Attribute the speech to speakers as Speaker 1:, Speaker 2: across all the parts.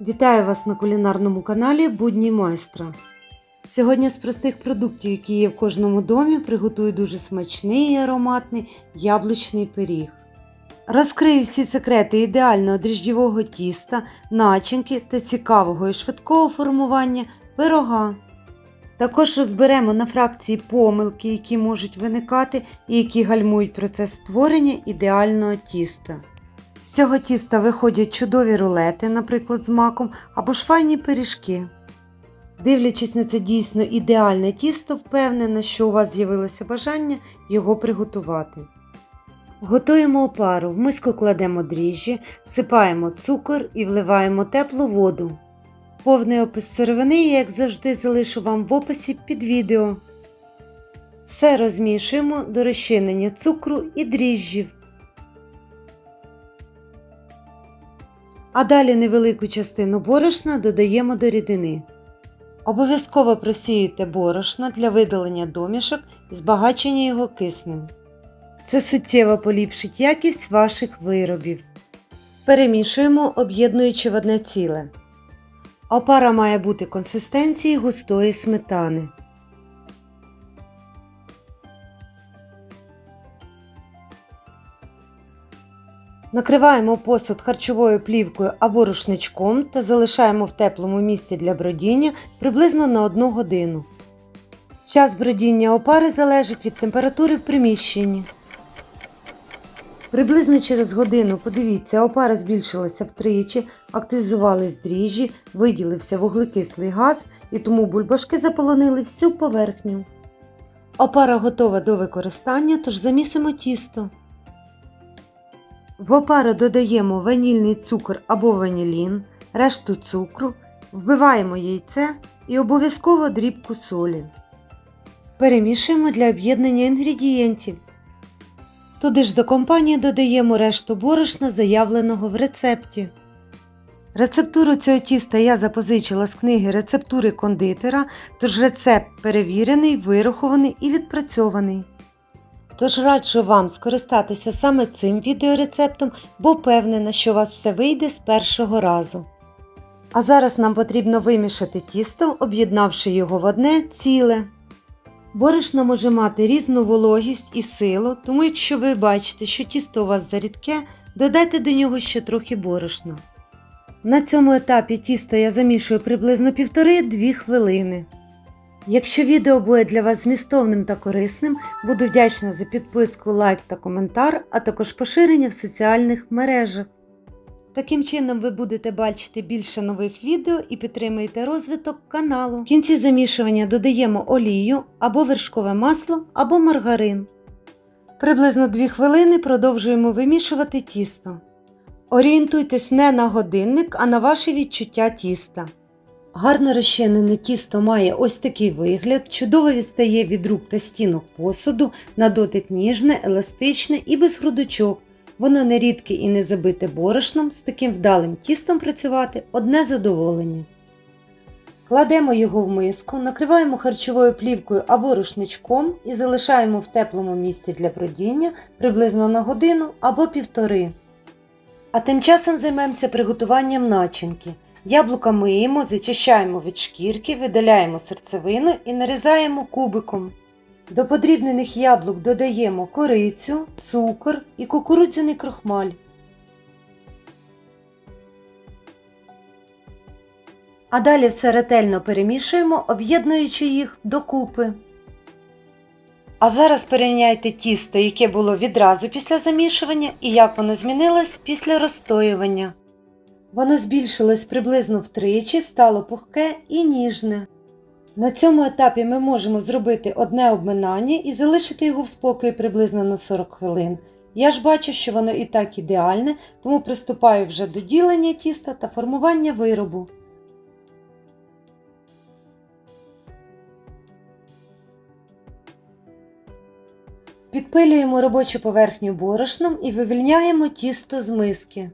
Speaker 1: Вітаю вас на кулінарному каналі Будні майстра. Сьогодні з простих продуктів, які є в кожному домі, приготую дуже смачний і ароматний яблучний пиріг. Розкрию всі секрети ідеального дріжджєвого тіста, начинки та цікавого і швидкого формування пирога. Також розберемо на фракції помилки, які можуть виникати і які гальмують процес створення ідеального тіста. З цього тіста виходять чудові рулети, наприклад, з маком, або ж файні пиріжки. Дивлячись на це дійсно ідеальне тісто, впевнена, що у вас з'явилося бажання його приготувати. Готуємо опару, в миску кладемо дріжджі, всипаємо цукор і вливаємо теплу воду. Повний опис сировини я, як завжди, залишу вам в описі під відео. Все розмішуємо до розчинення цукру і дріжджів. А далі невелику частину борошна додаємо до рідини. Обов'язково просіюйте борошно для видалення домішок і збагачення його киснем. Це суттєво поліпшить якість ваших виробів. Перемішуємо, об'єднуючи в одне ціле. Опара має бути консистенції густої сметани. Накриваємо посуд харчовою плівкою або рушничком та залишаємо в теплому місці для бродіння приблизно на 1 годину. Час бродіння опари залежить від температури в приміщенні. Приблизно через годину, подивіться, опара збільшилася втричі, активізувались дріжджі, виділився вуглекислий газ і тому бульбашки заполонили всю поверхню. Опара готова до використання, тож замісимо тісто. В опару додаємо ванільний цукор або ванілін, решту цукру, вбиваємо яйце і обов'язково дрібку солі. Перемішуємо для об'єднання інгредієнтів. Туди ж до компанії додаємо решту борошна, заявленого в рецепті. Рецептуру цього тіста я запозичила з книги рецептури кондитера, тож рецепт перевірений, вирахований і відпрацьований. Тож раджу вам скористатися саме цим відеорецептом, бо впевнена, що у вас все вийде з першого разу. А зараз нам потрібно вимішати тісто, об'єднавши його в одне ціле. Борошно може мати різну вологість і силу, тому якщо ви бачите, що тісто у вас зарідке, додайте до нього ще трохи борошна. На цьому етапі тісто я замішую приблизно 1,5-2 хвилини. Якщо відео буде для вас змістовним та корисним, буду вдячна за підписку, лайк та коментар, а також поширення в соціальних мережах. Таким чином ви будете бачити більше нових відео і підтримуєте розвиток каналу. В кінці замішування додаємо олію або вершкове масло, або маргарин. Приблизно 2 хвилини продовжуємо вимішувати тісто. Орієнтуйтесь не на годинник, а на ваше відчуття тіста. Гарно розчинене тісто має ось такий вигляд, чудово відстає від рук та стінок посуду, на дотик ніжне, еластичне і без грудочок. Воно не рідке і не забите борошном, з таким вдалим тістом працювати одне задоволення. Кладемо його в миску, накриваємо харчовою плівкою або рушничком і залишаємо в теплому місці для бродіння приблизно на годину або півтори. А тим часом займемося приготуванням начинки. Яблука миємо, зачищаємо від шкірки, видаляємо серцевину і нарізаємо кубиком. До подрібнених яблук додаємо корицю, цукор і кукурудзяний крохмаль. А далі все ретельно перемішуємо, об'єднуючи їх докупи. А зараз порівняйте тісто, яке було відразу після замішування, і як воно змінилось після розстоювання. Воно збільшилось приблизно втричі, стало пухке і ніжне. На цьому етапі ми можемо зробити одне обминання і залишити його в спокої приблизно на 40 хвилин. Я ж бачу, що воно і так ідеальне, тому приступаю вже до ділення тіста та формування виробу. Підпилюємо робочу поверхню борошном і вивільняємо тісто з миски.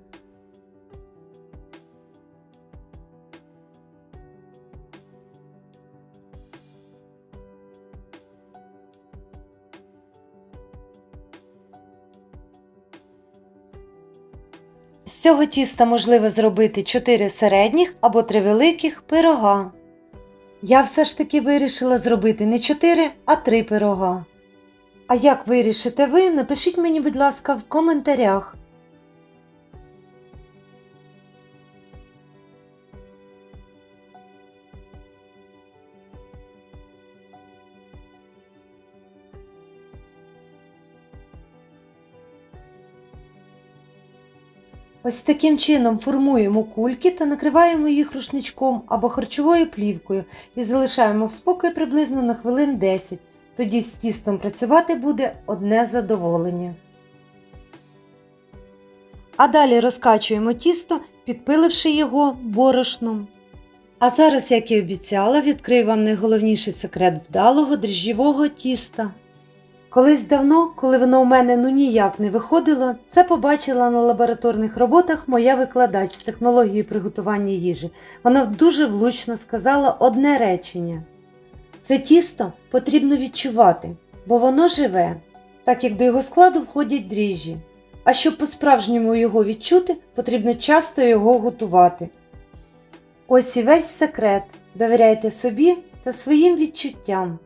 Speaker 1: З цього тіста можливо зробити 4 середніх або 3 великих пирога. Я все ж таки вирішила зробити не 4, а 3 пирога. А як вирішите ви, напишіть мені, будь ласка, в коментарях. Ось таким чином формуємо кульки та накриваємо їх рушничком або харчовою плівкою і залишаємо в спокої приблизно на хвилин 10. Тоді з тістом працювати буде одне задоволення. А далі розкачуємо тісто, підпиливши його борошном. А зараз, як і обіцяла, відкрию вам найголовніший секрет вдалого дріжджівого тіста. Колись давно, коли воно у мене ну ніяк не виходило, це побачила на лабораторних роботах моя викладач з технології приготування їжі. Вона дуже влучно сказала одне речення: це тісто потрібно відчувати, бо воно живе, так як до його складу входять дріжджі. А щоб по-справжньому його відчути, потрібно часто його готувати. Ось і весь секрет. Довіряйте собі та своїм відчуттям.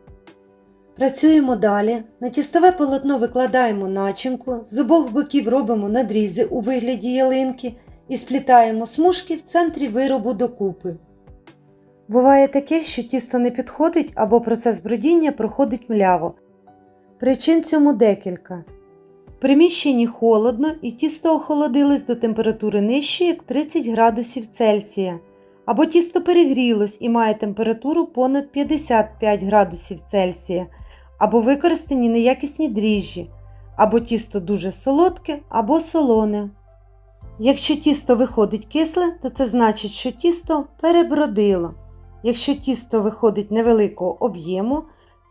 Speaker 1: Працюємо далі. На тістове полотно викладаємо начинку, з обох боків робимо надрізи у вигляді ялинки і сплітаємо смужки в центрі виробу докупи. Буває таке, що тісто не підходить або процес бродіння проходить мляво. Причин цьому декілька. В приміщенні холодно і тісто охолодилось до температури нижче, як 30 градусів Цельсія. Або тісто перегрілось і має температуру понад 55 градусів Цельсія, або використані неякісні дріжджі, або тісто дуже солодке, або солоне. Якщо тісто виходить кисле, то це значить, що тісто перебродило. Якщо тісто виходить невеликого об'єму,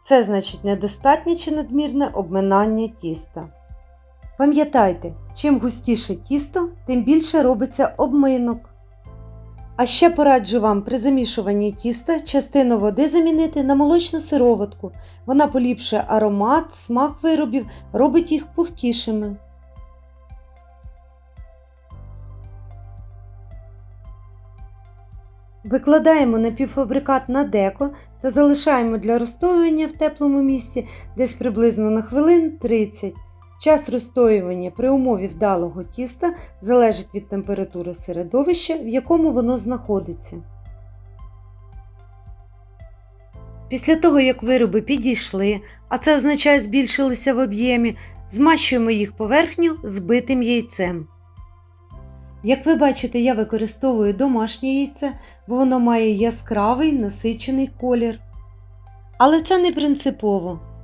Speaker 1: це значить недостатнє чи надмірне обминання тіста. Пам'ятайте, чим густіше тісто, тим більше робиться обминок. А ще пораджу вам при замішуванні тіста частину води замінити на молочну сироватку. Вона поліпшує аромат, смак виробів, робить їх пухкішими. Викладаємо напівфабрикат на деко та залишаємо для розстоювання в теплому місці десь приблизно на хвилин 30. Час розстоювання при умові вдалого тіста залежить від температури середовища, в якому воно знаходиться. Після того, як вироби підійшли, а це означає збільшилися в об'ємі, змащуємо їх поверхню збитим яйцем. Як ви бачите, я використовую домашнє яйце, бо воно має яскравий насичений колір. Але це не принципово.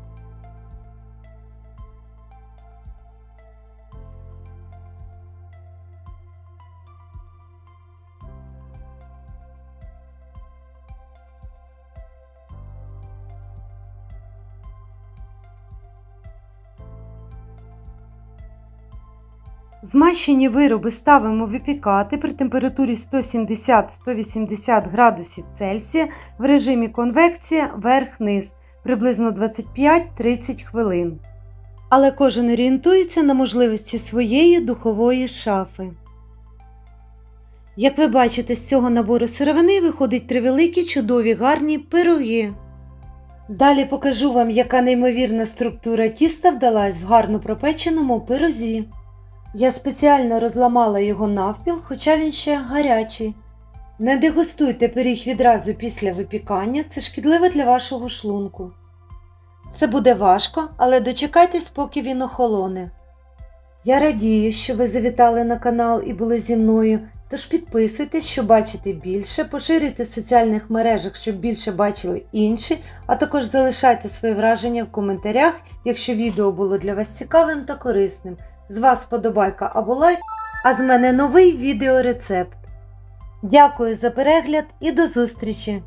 Speaker 1: Змащені вироби ставимо випікати при температурі 170-180 градусів Цельсія в режимі конвекція верх-низ приблизно 25-30 хвилин. Але кожен орієнтується на можливості своєї духової шафи. Як ви бачите, з цього набору сировини виходить три великі чудові гарні пироги. Далі покажу вам, яка неймовірна структура тіста вдалась в гарно пропеченому пирозі. Я спеціально розламала його навпіл, хоча він ще гарячий. Не дегустуйте пиріг відразу після випікання, це шкідливо для вашого шлунку. Це буде важко, але дочекайтесь, поки він охолоне. Я радію, що ви завітали на канал і були зі мною, тож підписуйтесь, щоб бачити більше, поширюйте в соціальних мережах, щоб більше бачили інші, а також залишайте свої враження в коментарях, якщо відео було для вас цікавим та корисним. З вас вподобайка або лайк, а з мене новий відеорецепт. Дякую за перегляд і до зустрічі!